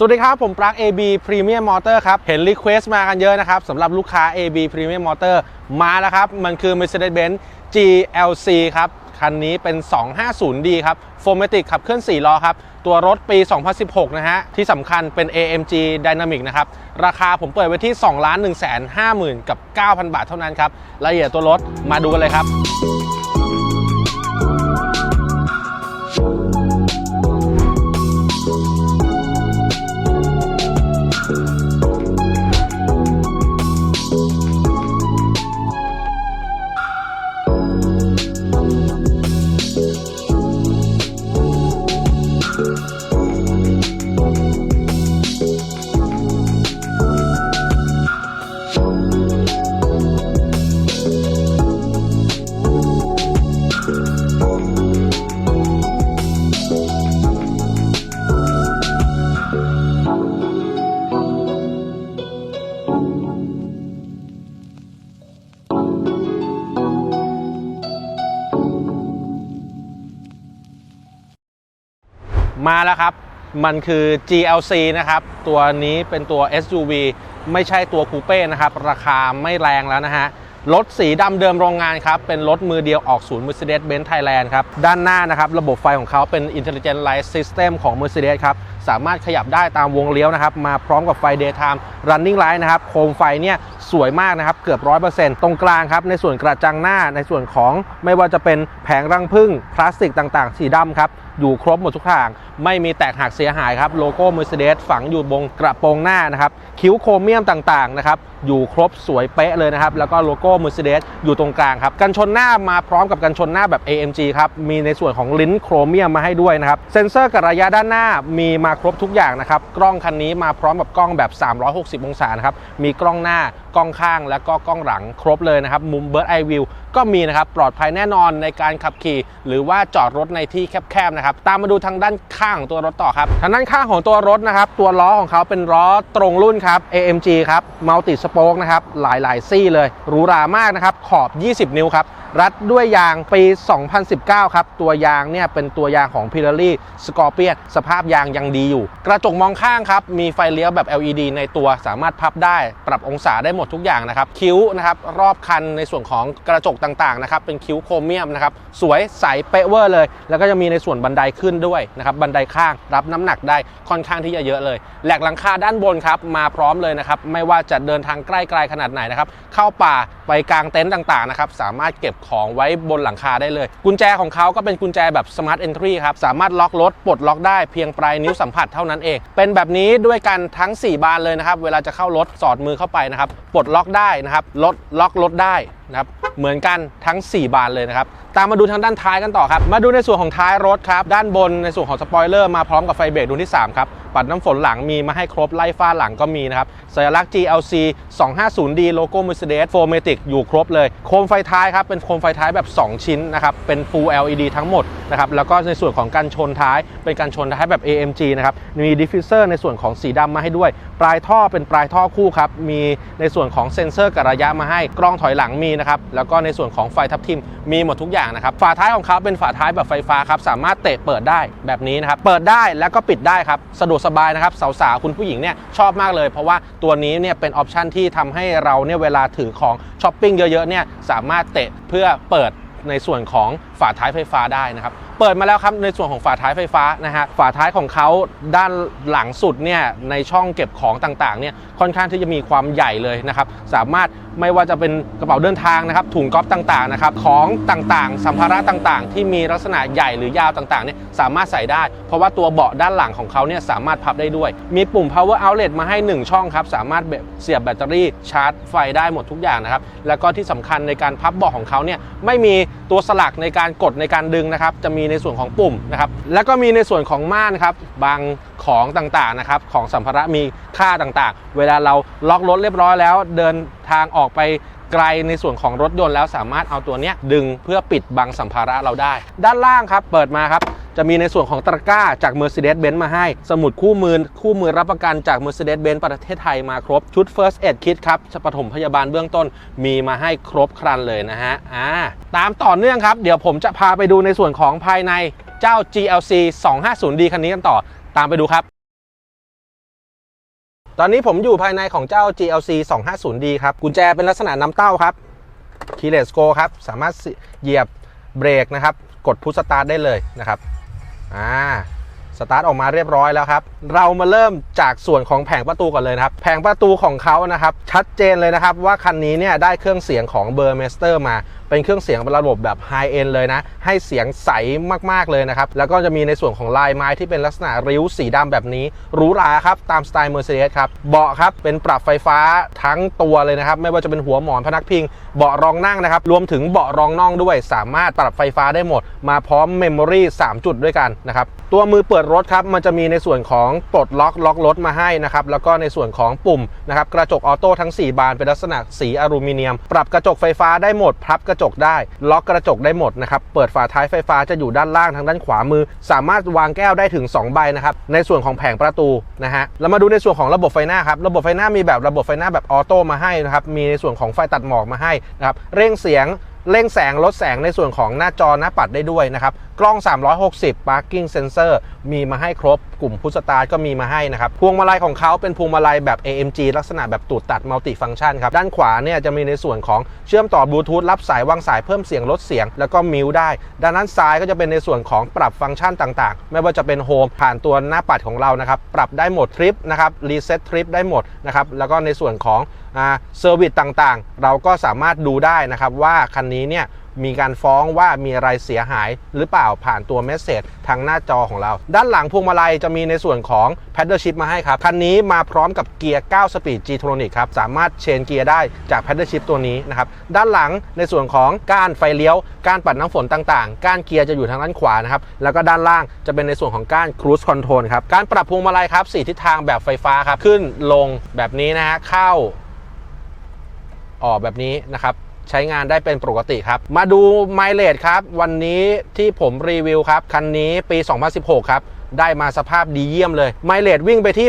สวัสดีครับ ผมปลั๊ก AB Premium Motor ครับ เห็น Request มากันเยอะนะครับสำหรับลูกค้า AB Premium Motor มาแล้วครับ มันคือ Mercedes-Benz GLC ครับ คันนี้เป็น 250D ครับ f o r m a t i c ขับเคลื่อน 4 ล้อครับ ตัวรถปี 2016 นะฮะ ที่สำคัญเป็น AMG Dynamic นะครับ ราคาผมเปิดไว้ที่ 2 1 5 0 0 0 0 กับ 9,000 บาทเท่านั้นครับรายละเอียดตัวรถมาดูกันเลยครับ แล้วครับ มันคือ GLC นะครับ ตัวนี้เป็นตัว SUV ไม่ใช่ตัวคูเป้นะครับ ราคาไม่แรงแล้วนะฮะรถสีดำเดิมโรงงานครับ เป็นรถมือเดียวออกศูนย์ Mercedes-Benz Thailand ครับ ด้านหน้านะครับ ระบบไฟของเขาเป็น Intelligent Light System ของ Mercedes ครับ สามารถขยับได้ตามวงเลี้ยวนะครับ มาพร้อมกับไฟ Daytime Running Light นะครับ โคมไฟเนี่ยสวยมากนะครับ เกือบ 100%ตรงกลางครับ ในส่วนกระจังหน้า ในส่วนของไม่ว่าจะเป็นแผงรังผึ้งพลาสติกต่างๆ สีดำครับอยู่ครบหมดทุกทาง ไม่มีแตกหักเสียหายครับ โลโก้ Mercedes ฝังอยู่บนกระโปรงหน้านะครับ คิ้วโครเมียมต่างๆนะครับ อยู่ครบสวยเป๊ะเลยนะครับ แล้วก็โลโก้ Mercedes อยู่ตรงกลางครับ กันชนหน้ามาพร้อมกับกันชนหน้าแบบ AMG ครับ มีในส่วนของลิ้นโครเมียมมาให้ด้วยนะครับ เซ็นเซอร์กับระยะด้านหน้ามีมาครบทุกอย่างนะครับ กล้องคันนี้มาพร้อมกับกล้องแบบ 360 องศานะครับ มีกล้องหน้ากล้องข้างแล้วก็กล้องหลังครบเลยนะครับ มุม Bird Eye View ก็มีนะครับ ปลอดภัยแน่นอนในการขับขี่ หรือว่าจอดรถในที่แคบๆนะครับ ตามมาดูทางด้านข้างของตัวรถต่อครับ ทางด้านข้างของตัวรถนะครับ ตัวล้อของเขาเป็นล้อตรงรุ่นครับ AMG ครับมัลติสโป๊กนะครับ หลายๆ ซี่เลยหรูหรามากนะครับ ขอบ 20 นิ้วครับรัดด้วยยางปี 2019 ครับ ตัวยางเนี่ยเป็นตัวยางของ Pirelli Scorpion สภาพยางยังดีอยู่ กระจกมองข้างครับ มีไฟเลี้ยวแบบ LED ในตัวสามารถพับได้ ปรับองศาได้หมดทุกอย่างนะครับคิ้วนะครับรอบคันในส่วนของกระจกต่างๆนะครับเป็นคิ้วโครเมียมนะครับสวยใสเป๊ะเวอร์เลย แล้วก็จะมีในส่วนบันไดขึ้นด้วยนะครับบันไดข้างรับน้ำหนักได้ค่อนข้างที่จะเยอะเลยแหลกหลังคาด้านบนครับมาพร้อมเลยนะครับไม่ว่าจะเดินทางใกล้ๆขนาดไหนนะครับเข้าป่าไปกลางเต็นท์ต่างๆนะครับสามารถเก็บของไว้บนหลังคาได้เลย กุญแจของเขาก็เป็นกุญแจแบบ Smart Entry ครับสามารถล็อกรถปลดล็อกได้เพียงปลายนิ้วสัมผัสเท่านั้นเอง เป็นแบบนี้ด้วยกันทั้ง 4 บานเลยนะครับเวลาจะเข้ารถสอดมือเข้าไปนะครับปลดล็อกได้นะครับลดล็อกรถได้นะครับเหมือนกันทั้ง 4 บานเลยนะครับตามมาดูทางด้านท้ายกันต่อครับ มาดูในส่วนของท้ายรถครับ ด้านบนในส่วนของสปอยเลอร์มาพร้อมกับไฟเบรกดวงที่ 3 ครับ ปัดน้ำฝนหลังมีมาให้ครบไล่ฟ้าหลังก็มีนะครับ สัญลักษณ์ GLC 250D โลโก้ Mercedes 4matic อยู่ครบเลย โคมไฟท้ายครับ เป็นโคมไฟท้ายแบบ 2 ชิ้นนะครับ เป็น Full LED ทั้งหมดนะครับ แล้วก็ในส่วนของการชนท้าย เป็นการชนท้ายแบบ AMG นะครับ มีดิฟฟิวเซอร์ในส่วนของสีดำมาให้ด้วย ปลายท่อเป็นปลายท่อคู่ครับ มีในส่วนของเซ็นเซอร์กับระยะมาให้ กล้องถอยหลังมีนะครับ แล้วก็ในส่วนของไฟทับทิมมีหมดทุกอย่างนะครับฝาท้ายของเขาเป็นฝาท้ายแบบไฟฟ้าครับสามารถเตะเปิดได้แบบนี้นะครับเปิดได้แล้วก็ปิดได้ครับสะดวกสบายนะครับสาวๆคุณผู้หญิงเนี่ยชอบมากเลย เพราะว่าตัวนี้เนี่ยเป็นออปชันที่ทำให้เราเนี่ยเวลาถือของช้อปปิ้งเยอะๆเนี่ยสามารถเตะเพื่อเปิดในส่วนของ ฝาท้ายไฟฟ้าได้นะครับ เปิดมาแล้วครับในส่วนของฝาท้ายไฟฟ้านะฮะฝาท้ายของเขาด้านหลังสุดเนี่ยในช่องเก็บของต่างๆเนี่ยค่อนข้างที่จะมีความใหญ่เลยนะครับ สามารถไม่ว่าจะเป็นกระเป๋าเดินทางนะครับ ถุงก๊อฟต่างๆนะครับของต่างๆ สัมภาระต่างๆ ที่มีลักษณะใหญ่หรือยาวต่างๆเนี่ยสามารถใส่ได้ เพราะว่าตัวเบาะด้านหลังของเขาเนี่ยสามารถพับได้ด้วย มีปุ่ม power outlet มาให้ 1 ช่องครับ สามารถเสียบแบตเตอรี่ชาร์จไฟได้หมดทุกอย่างนะครับ แล้วก็ที่สำคัญในการพับเบาะของเขาเนี่ยไม่มี ตัวสลักในการกดในการดึงนะครับจะมีในส่วนของปุ่มนะครับแล้วก็มีในส่วนของม่านครับบางของต่างๆนะครับของสัมภาระมีค่าต่างๆ เวลาเราล็อกรถเรียบร้อยแล้ว เดินทางออกไปไกลในส่วนของรถยนต์แล้วสามารถเอาตัวนี้ดึงเพื่อปิดบังสัมภาระเราได้ ด้านล่างครับเปิดมาครับ จะมีในส่วนของตะกร้าจาก Mercedes-Benz มาให้ สมุดคู่มือคู่มือรับประกันจาก Mercedes-Benz ประเทศไทยมาครบ ชุด First Aid Kit ครับปฐมพยาบาลเบื้องต้นมีมาให้ครบครันเลยนะฮะอ่าตามต่อเนื่องครับ เดี๋ยวผมจะพาไปดูในส่วนของภายในเจ้า GLC 250D คันนี้กันต่อตามไปดูครับตอนนี้ผมอยู่ภายในของเจ้า GLC 250D ครับ กุญแจเป็นลักษณะน้ำเต้าครับ Keyless Go ครับ สามารถเหยียบเบรกนะครับ กดพุชสตาร์ทได้เลยนะครับ อ่าสตาร์ทออกมาเรียบร้อยแล้วครับ เรามาเริ่มจากส่วนของแผงประตูก่อนเลยนะครับ แผงประตูของเขานะครับ ชัดเจนเลยนะครับว่าคันนี้เนี่ยได้เครื่องเสียงของเบอร์เมสเตอร์มาเป็นเครื่องเสียงระบบแบบไฮเอ็นเลยนะ ให้เสียงใสมากๆเลยนะครับ แล้วก็จะมีในส่วนของลายไม้ที่เป็นลักษณะริ้วสีดำแบบนี้หรูหราครับ ตามสไตล์ Mercedes ครับ เบาะครับ เป็นปรับไฟฟ้าทั้งตัวเลยนะครับ ไม่ว่าจะเป็นหัวหมอนพนักพิง เบาะรองนั่งนะครับ รวมถึงเบาะรองน่องด้วย สามารถปรับไฟฟ้าได้หมด มาพร้อมเมมโมรี่3จุดด้วยกันนะครับ ตัวมือเปิดรถครับ มันจะมีในส่วนของปลดล็อกล็อกรถมาให้นะครับ แล้วก็ในส่วนของปุ่มนะครับ กระจกออโต้ทั้ง 4 บานเป็นลักษณะสีอลูมิเนียม ปรับกระจกไฟฟ้าได้หมด พับกระจกได้ ล็อกกระจกได้หมดนะครับ เปิดฝาท้ายไฟฟ้าจะอยู่ด้านล่างทางด้านขวามือ สามารถวางแก้วได้ถึง 2 ใบนะครับ ในส่วนของแผงประตูนะฮะ เรามาดูในส่วนของระบบไฟหน้าครับ ระบบไฟหน้ามีแบบระบบไฟหน้าแบบออโต้มาให้นะครับ มีในส่วนของไฟตัดหมอกมาให้นะครับ เร่งเสียงเร่งแสงลดแสงในส่วนของหน้าจอหน้าปัดได้ด้วยนะครับ กล้อง 360 parking sensor มีมาให้ครบกลุ่มพุชสตาร์ทก็มีมาให้นะครับ พวงมาลัยของเขาเป็นพวงมาลัยแบบ AMG ลักษณะแบบตูดตัดมัลติฟังชันครับ ด้านขวาเนี่ยจะมีในส่วนของเชื่อมต่อบลูทูธรับสายวางสายเพิ่มเสียงลดเสียง แล้วก็มิวได้ ด้านนั้นซ้ายก็จะเป็นในส่วนของปรับฟังก์ชันต่างๆ ไม่ว่าจะเป็นโฮมผ่านตัวหน้าปัดของเรานะครับปรับได้หมดทริปนะครับรีเซ็ตทริปได้หมดนะครับแล้วก็ในส่วนของเซอร์วิสต่างๆ เราก็สามารถดูได้นะครับว่าคันนี้เนี่ย มีการฟ้องว่ามีอะไรเสียหายหรือเปล่าผ่านตัวเมสเซจทางหน้าจอของเรา ด้านหลังพวงมาลัยจะมีในส่วนของ p a d d l e Shift มาให้ครับ คันนี้มาพร้อมกับเกียร์ 9 สปีด G-Tronic ครับ สามารถเชนเกียร์ได้จาก p a d d l e Shift ตัวนี้นะครับ ด้านหลังในส่วนของก้านไฟเลี้ยว ก้านปัดน้ำฝนต่างๆ ก้านเกียร์จะอยู่ทางด้านขวานะครับ แล้วก็ด้านล่างจะเป็นในส่วนของก้าน Cruise Control ครับ การปรับพวงมาลัยครับสี่ทิศทางแบบไฟฟ้าครับ ขึ้นลงแบบนี้นะฮะ เข้า ออกแบบนี้นะครับ ใช้งานได้เป็นปกติครับ มาดูไมล์เลทครับ วันนี้ที่ผมรีวิวครับ คันนี้ปี 2016 ครับ ได้มาสภาพดีเยี่ยมเลย ไมเลจวิ่งไปที่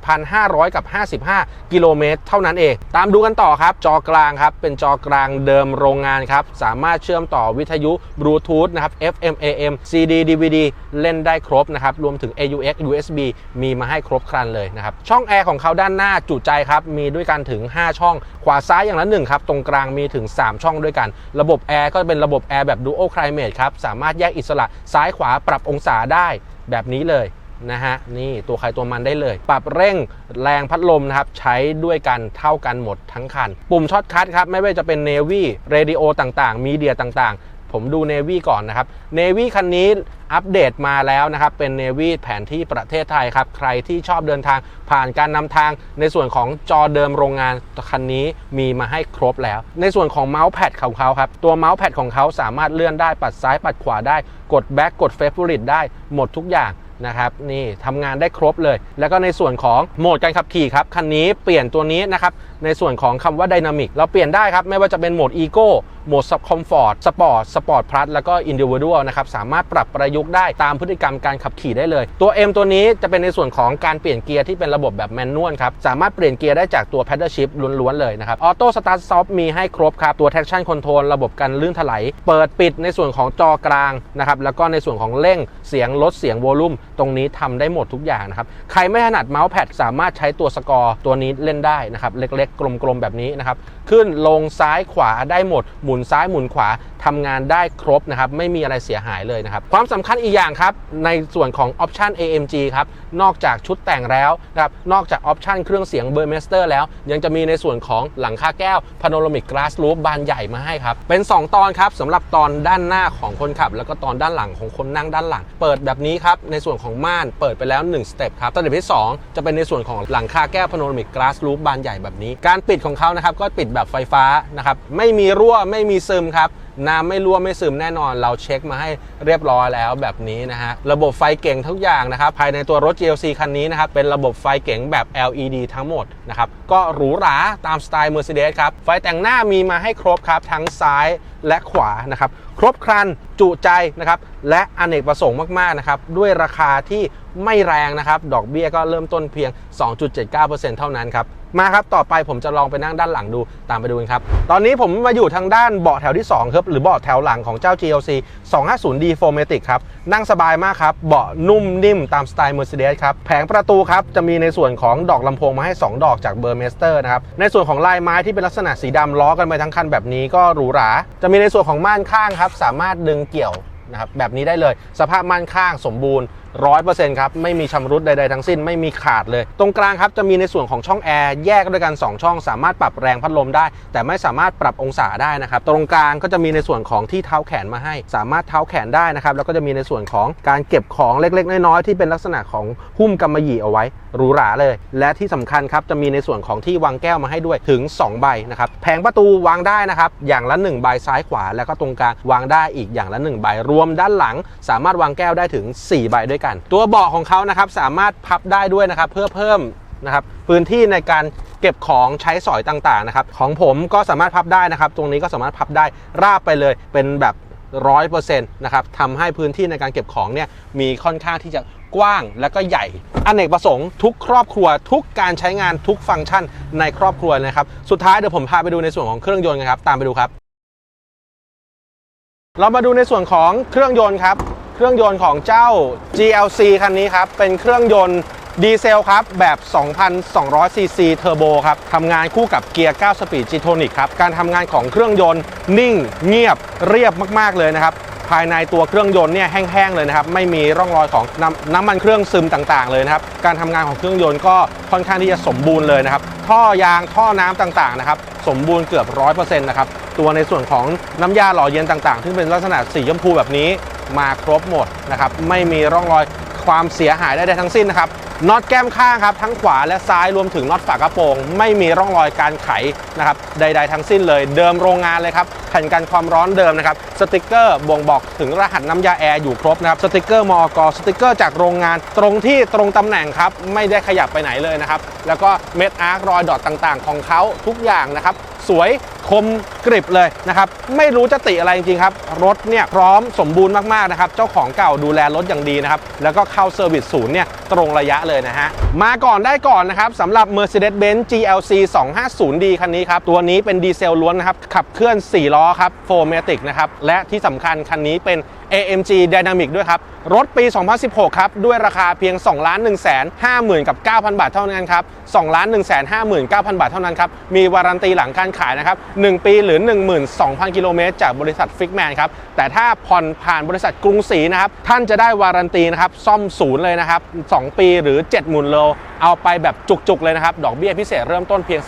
88,500 กับ 55 กิโลเมตร เท่านั้นเอง ตามดูกันต่อครับ จอกลางครับ เป็นจอกลางเดิมโรงงานครับ สามารถเชื่อมต่อวิทยุบลูทูธนะครับ FM AM CD DVD เล่นได้ครบนะครับ รวมถึง AUX USB มีมาให้ครบครันเลยนะครับ ช่องแอร์ของเขาด้านหน้าจุใจครับ มีด้วยกันถึง 5 ช่อง ขวาซ้ายอย่างละหนึ่งครับ ตรงกลางมีถึง 3 ช่องด้วยกัน ระบบแอร์ก็เป็นระบบแอร์แบบ Dual Climate ครับ สามารถแยกอิสระซ้ายขวาปรับองศาได้ แบบนี้เลยนะฮะนี่ตัวใครตัวมันได้เลย ปรับเร่งแรงพัดลมนะครับ ใช้ด้วยกันเท่ากันหมดทั้งคัน ปุ่มช็อตคัทครับ ไม่ว่าจะเป็น Navy เรดิโอต่างๆ มีเดียต่างๆ ผมดู Navy ก่อนนะครับ Navy คันนี้อัปเดตมาแล้วนะครับ เป็น Navy แผนที่ประเทศไทยครับ ใครที่ชอบเดินทางผ่านการนำทาง ในส่วนของจอเดิมโรงงานคันนี้มีมาให้ครบแล้ว ในส่วนของเมาส์แพดของเขาครับ ตัวเมาส์แพดของเขาสามารถเลื่อนได้ปัดซ้ายปัดขวาได้ กดแบ็กกดเฟเวอริตได้หมดทุกอย่างนะครับนี่ทำงานได้ครบเลย แล้วก็ในส่วนของโหมดการขับขี่ครับคันนี้เปลี่ยนตัวนี้นะครับ ในส่วนของคำว่า Dynamic เราเปลี่ยนได้ครับ ไม่ว่าจะเป็นโหมด Eco โหมด Sub Comfort Sport Sport Plus แล้วก็ Individual นะครับ สามารถปรับประยุกต์ได้ตามพฤติกรรมการขับขี่ได้เลย ตัว M ตัวนี้จะเป็นในส่วนของการเปลี่ยนเกียร์ที่เป็นระบบแบบแมนนวลครับ สามารถเปลี่ยนเกียร์ได้จากตัว Paddle Shift ล้วนๆเลยนะครับ Auto Start Stop มีให้ครบครับ ตัว Traction Control ระบบการลื่นถลายเปิดปิดในส่วนของจอกลางนะครับแล้วก็ในส่วนของเร่งเสียงลดเสียงโวลูมตรงนี้ทำได้หมดทุกอย่างนะครับ ใครไม่ถนัดเมาส์แพดสามารถใช้ตัวสกอร์ตัวนี้เล่นได้นะครับ เล็กๆ กลมๆ แบบนี้นะครับ ขึ้นลงซ้ายขวาได้หมด หมุนซ้ายหมุนขวาทำงานได้ครบนะครับ ไม่มีอะไรเสียหายเลยนะครับ ความสำคัญอีกอย่างครับ ในส่วนของออปชัน AMG ครับ นอกจากชุดแต่งแล้วนะครับ นอกจากออปชันเครื่องเสียงเบอร์เมสเตอร์แล้ว ยังจะมีในส่วนของหลังคาแก้วพาโนรามิกก a าส o ู f บานใหญ่มาให้ครับ เป็น 2 ตอนครับสำหรับตอนด้านหน้าของคนขับ แล้วก็ตอนด้านหลังของคนนั่งด้านหลัง เปิดแบบนี้ครับในส่วนของม่านเปิดไปแล้ว1สเต็ปครับสเต็ปที่ 2 จะเป็นในส่วนของหลังคาแก้วพาโนรามิกกลาสรูปบานใหญ่แบบนี้ การปิดของเขานะครับก็ปิดแบบไฟฟ้านะครับไม่มีรั่วไม่มีซึมครับ น้ำไม่รั่วไม่ซึมแน่นอน เราเช็คมาให้เรียบร้อยแล้วแบบนี้นะฮะ ระบบไฟเก่งทุกอย่างนะครับ ภายในตัวรถ GLC คันนี้นะครับ เป็นระบบไฟเก่งแบบ LED ทั้งหมดนะครับ ก็หรูหราตามสไตล์ Mercedes ครับ ไฟแต่งหน้ามีมาให้ครบครับ ทั้งซ้ายและขวานะครับ ครบครันจุใจนะครับ และอเนกประสงค์มากๆนะครับ ด้วยราคาที่ไม่แรงนะครับ ดอกเบี้ยก็เริ่มต้นเพียง 2.79%เท่านั้นครับ มาครับต่อไปผมจะลองไปนั่งด้านหลังดูตามไปดูกันครับ ตอนนี้ผมมาอยู่ทางด้านเบาะแถวที่ 2 ครับ หรือเบาะแถวหลังของเจ้า GLC 250D 4matic ครับ นั่งสบายมากครับ เบาะนุ่มนิ่มตามสไตล์ Mercedes ครับ แผงประตูครับ จะมีในส่วนของดอกลำโพงมาให้ 2 ดอกจากเบอร์เมสเตอร์นะครับ ในส่วนของลายไม้ที่เป็นลักษณะสีดำล้อกันไปทั้งคันแบบนี้ก็หรูหรา จะมีในส่วนของม่านข้างครับสามารถดึงเกี่ยวนะครับแบบนี้ได้เลยสภาพม่านข้างสมบูรณ์ 100%ครับ ไม่มีชำรุดใดๆทั้งสิ้นไม่มีขาดเลย ตรงกลางครับจะมีในส่วนของช่องแอร์แยกด้วยกัน 2 ช่อง สามารถปรับแรงพัดลมได้ แต่ไม่สามารถปรับองศาได้นะครับ ตรงกลางก็จะมีในส่วนของที่เท้าแขนมาให้ สามารถเท้าแขนได้นะครับ แล้วก็จะมีในส่วนของการเก็บของเล็ก ๆ น้อยๆที่เป็นลักษณะของหุ้มกำมะหยี่เอาไว้หรูหราเลย และที่สำคัญครับจะมีในส่วนของที่วางแก้วมาให้ด้วยถึง 2 ใบนะครับแผงประตูวางได้นะครับอย่างละ 1 ใบซ้ายขวา แล้วก็ตรงกลางวางได้อีกอย่างละ 1 ใบรวมด้านหลัง สามารถวางแก้วได้ถึง 4 ใบด้วยกันตัวเบาะของเขานะครับสามารถพับได้ด้วยนะครับเพื่อเพิ่มนะครับพื้นที่ในการเก็บของใช้สอยต่างๆนะครับของผมก็สามารถพับได้นะครับ ตรงนี้ก็สามารถพับได้ราบไปเลยเป็นแบบร้อยเปอร์เซ็นต์นะครับทำให้พื้นที่ในการเก็บของเนี่ยมีค่อนข้างที่จะกว้างและก็ใหญ่อเนกประสงค์ทุกครอบครัวทุกการใช้งานทุกฟังก์ชันในครอบครัวนะครับ สุดท้ายเดี๋ยวผมพาไปดูในส่วนของเครื่องยนต์กันครับ ตามไปดูครับ เรามาดูในส่วนของเครื่องยนต์ครับ เครื่องยนต์ของเจ้า GLC คันนี้ครับ เป็นเครื่องยนต์ดีเซลครับ แบบ 2,200 ซีซีเทอร์โบครับทำงานคู่กับเกียร์ 9 สปีด g โทนิกครับ การทำงานของเครื่องยนต์นิ่งเงียบเรียบมาก ๆ เลยนะครับ ภายในตัวเครื่องยนต์เนี่ยแห้ง ๆ เลยนะครับ ไม่มีร่องรอยของน้ำน้ำมันเครื่องซึมต่างๆ เลยนะครับ การทำงานของเครื่องยนต์ก็ค่อนข้างที่จะสมบูรณ์เลยนะครับ ท่อยางท่อน้ำต่าง ๆ นะครับ สมบูรณ์เกือบ 100%นะครับ ตัวในส่วนของน้ำยาหล่อเย็นต่างๆ ที่เป็นลักษณะสีชมพูแบบนี้ มาครบหมดนะครับไม่มีร่องรอยความเสียหายใดๆทั้งสิ้นนะครับน็อตแก้มข้างครับทั้งขวาและซ้ายรวมถึงน็อตฝากระโปรง ไม่มีร่องรอยการไขนะครับใด ๆ ทั้งสิ้นเลย เดิมโรงงานเลยครับแผ่นกันความร้อนเดิมนะครับสติกเกอร์บ่งบอกถึงรหัสน้ำยาแอร์อยู่ครบนะครับสติกเกอร์มอกสติกเกอร์จากโรงงาน ตรงที่ตรงตำแหน่งครับไม่ได้ขยับไปไหนเลยนะครับแล้วก็เม็ดอาร์ครอยดอทต่างๆ ของเขาทุกอย่างนะครับ สวยคมกริบเลยนะครับ ไม่รู้จะติอะไรจริงๆครับ รถเนี่ยพร้อมสมบูรณ์มากๆนะครับ เจ้าของเก่าดูแลรถอย่างดีนะครับ แล้วก็เข้าเซอร์วิสศูนย์เนี่ยตรงระยะเลยนะฮะ มาก่อนได้ก่อนนะครับสำหรับ Mercedes-Benz GLC 250D คันนี้ครับ ตัวนี้เป็นดีเซลล้วนนะครับ ขับเคลื่อน 4 ล้อครับ 4matic นะครับ และที่สำคัญคันนี้เป็น AMG Dynamic ด้วยครับ รถปี 2016 ครับ ด้วยราคาเพียง 2 1 5 0 0 0 0 กับ 9,000 บาทเท่านั้นครับ 2 1 5 9,000 บาทเท่านั้นครับ มีวารันตีหลังการขายนะครับ 1 ปีหรือ 12,000 กิโลเมตรจากบริษัทฟิกแมนครับ แต่ถ้าผ่อนผ่านบริษัทกรุงศรีนะครับ ท่านจะได้วารันตีนะครับ ซ่อมศูนย์เลยนะครับ 2 ปีหรือ 70,000โล เอาไปแบบจุกๆเลยนะครับ ดอกเบี้ยพิเศษเริ่มต้นเพียง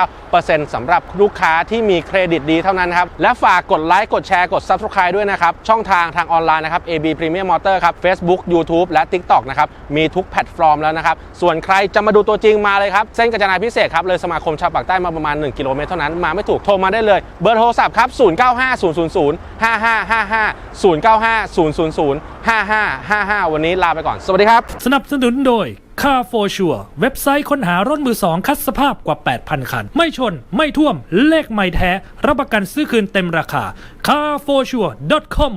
2.79%สำหรับลูกค้าที่มีเครดิตดีเท่านั้นครับ และฝากกดไลค์ กดแชร์ กด Subscribe ด้วยนะครับ ช่องทางทางออนไลน์นะครับ AB Premium Motor ครับ Facebook YouTube และ TikTok นะครับ มีทุกแพลตฟอร์มแล้วนะครับ ส่วนใครจะมาดูตัวจริงมาเลยครับ เส้นกาญจนาพิเศษครับ เลยสมาคมชาวปากใต้มาประมาณ 1 กิโลเมตรเท่านั้นมาไม่ถูกโทรมาได้เลย เบอร์โทรศัพท์ครับ 095000 5555 095000 5555 วันนี้ลาไปก่อน สวัสดีครับ สนับสนุนโดย Car for Sure เว็บไซต์ค้นหารถมือสองคัดสภาพกว่า 8,000 คัน ไม่ชนไม่ท่วมเลขไม่แท้ รับประกันซื้อคืนเต็มราคา carforsure.com